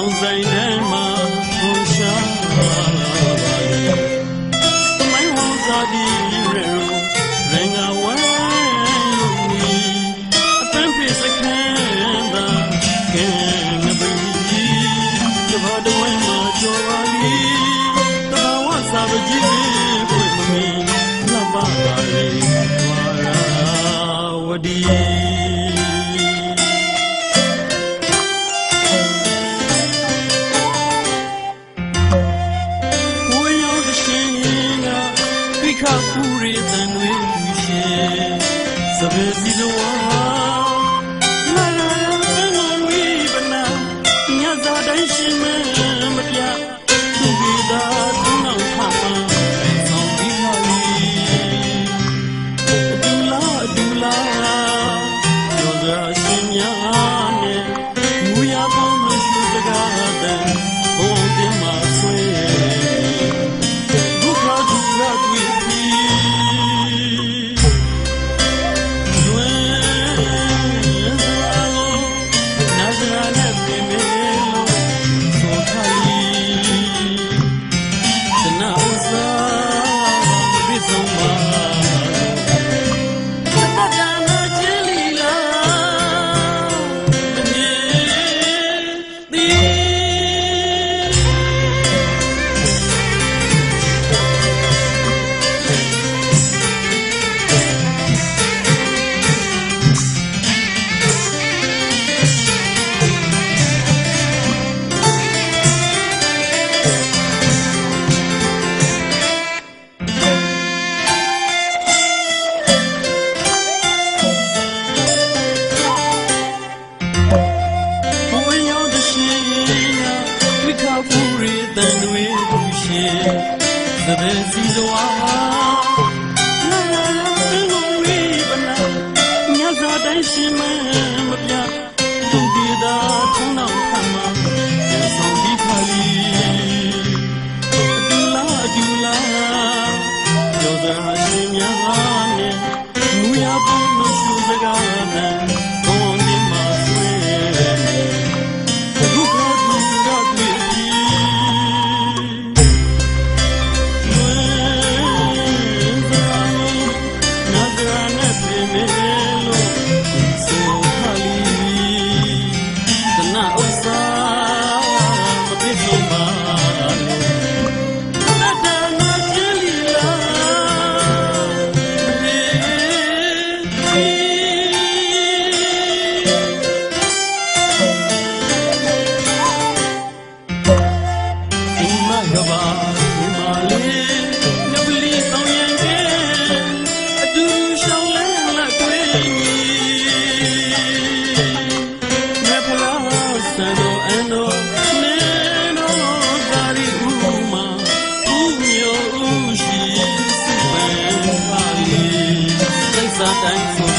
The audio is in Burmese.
တောင်ဆိုင်ထဲမှာဟောရှာလာပါလေတမိုင်းဟောစာဒီရေရေငါဝဲလို့နီအတန်းပြစခန်းသာကဲငပီတဘာတဝဲမှာကြော်ပါလိတဘာဝစာပကြီးပြွင့်မမီလမ္မာပါလေဝါရာဝဒီ sabir mi duam? တပည့်စီစွာနာငုံလေးပနာမြတ်စွာတိုင်းရှင်မမပြသူပြေသာထုံးတော်ခံမှာရေဆောင်ပြီးခါလီအတူလားအတူလားကြောသာရှင်များ Satan